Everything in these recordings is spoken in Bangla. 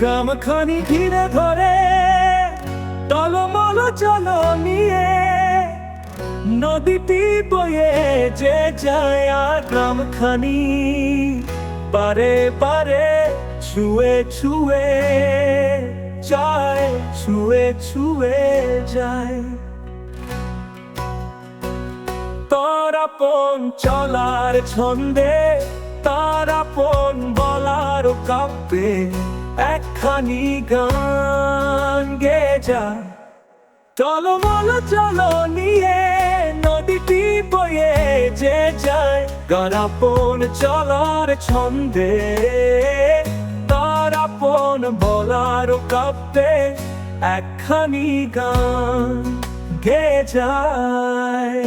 গ্রামখানি ঘিরে ধরে, টলমল চল নিয়ে। নদীটি বয়ে যে যায় গ্রামখানি, পারে পারে ছুঁয়ে ছুঁয়ে যায় ছুঁয়ে ছুঁয়ে যায়। তারাপন চলার ছন্দে তারাপন বলার কাব্যে একখানি গান গে যায় টলমল চল নিয়ে নদীটি বয়ে যে যায়। গারাপন চলার ছন্দে তারাপন বলার কাব্যে একখানি গান গে যায়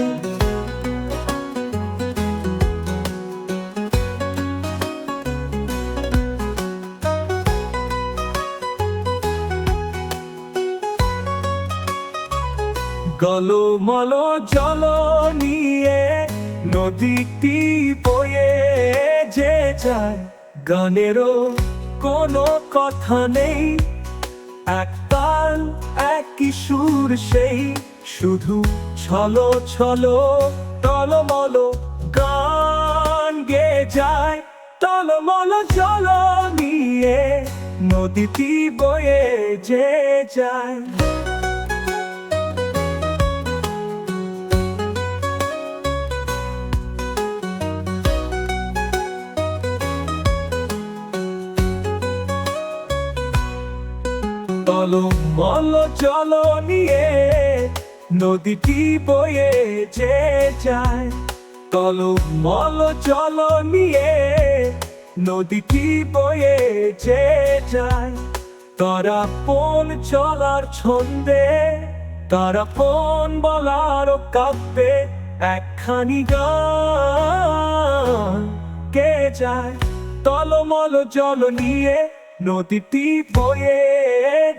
গলমল জল নিয়ে নদীটি বয়ে যে যায়। গানেরও কোনো কথা নেই। একতাল একই সুর সেই। শুধু ছলো ছলো টলমল গান গে যায়। টলমল জল নিয়ে নদীটি বয়ে যে যায়। তলো মল জল নিয়ে নদীটি বয়ে যে যায়। তলো মল জল নিয়ে নদীটি বয়ে যে যায়। তারা পন চলার ছন্দে, তারা পন বলার কাব্যে একখানি গান। কে যায়? তলমল জল নিয়ে নদীটি বয়ে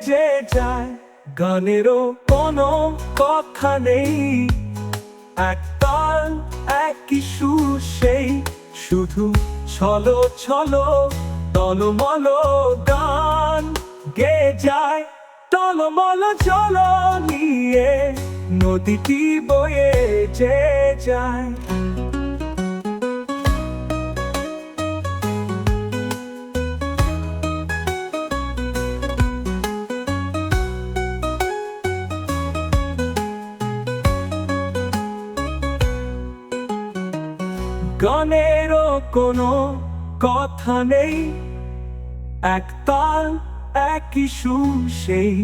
যে যায়, গানেরও কোনো কথা নেই। একতাল একই সুর সেই, শুধু ছলো ছলো তলমল গান গে যায়। টলমল চল নিয়ে নদীটি বয়ে যে যায়। গানেরও কোনো কথা নেই। একতাল একই সুর, সেই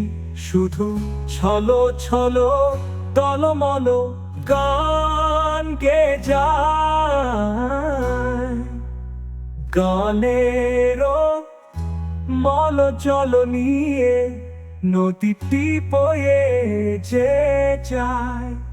শুধু ছলো ছলো, টলমল গান গে যায়। গানেরও মল জল নিয়ে নদীটি বয়ে যে যায়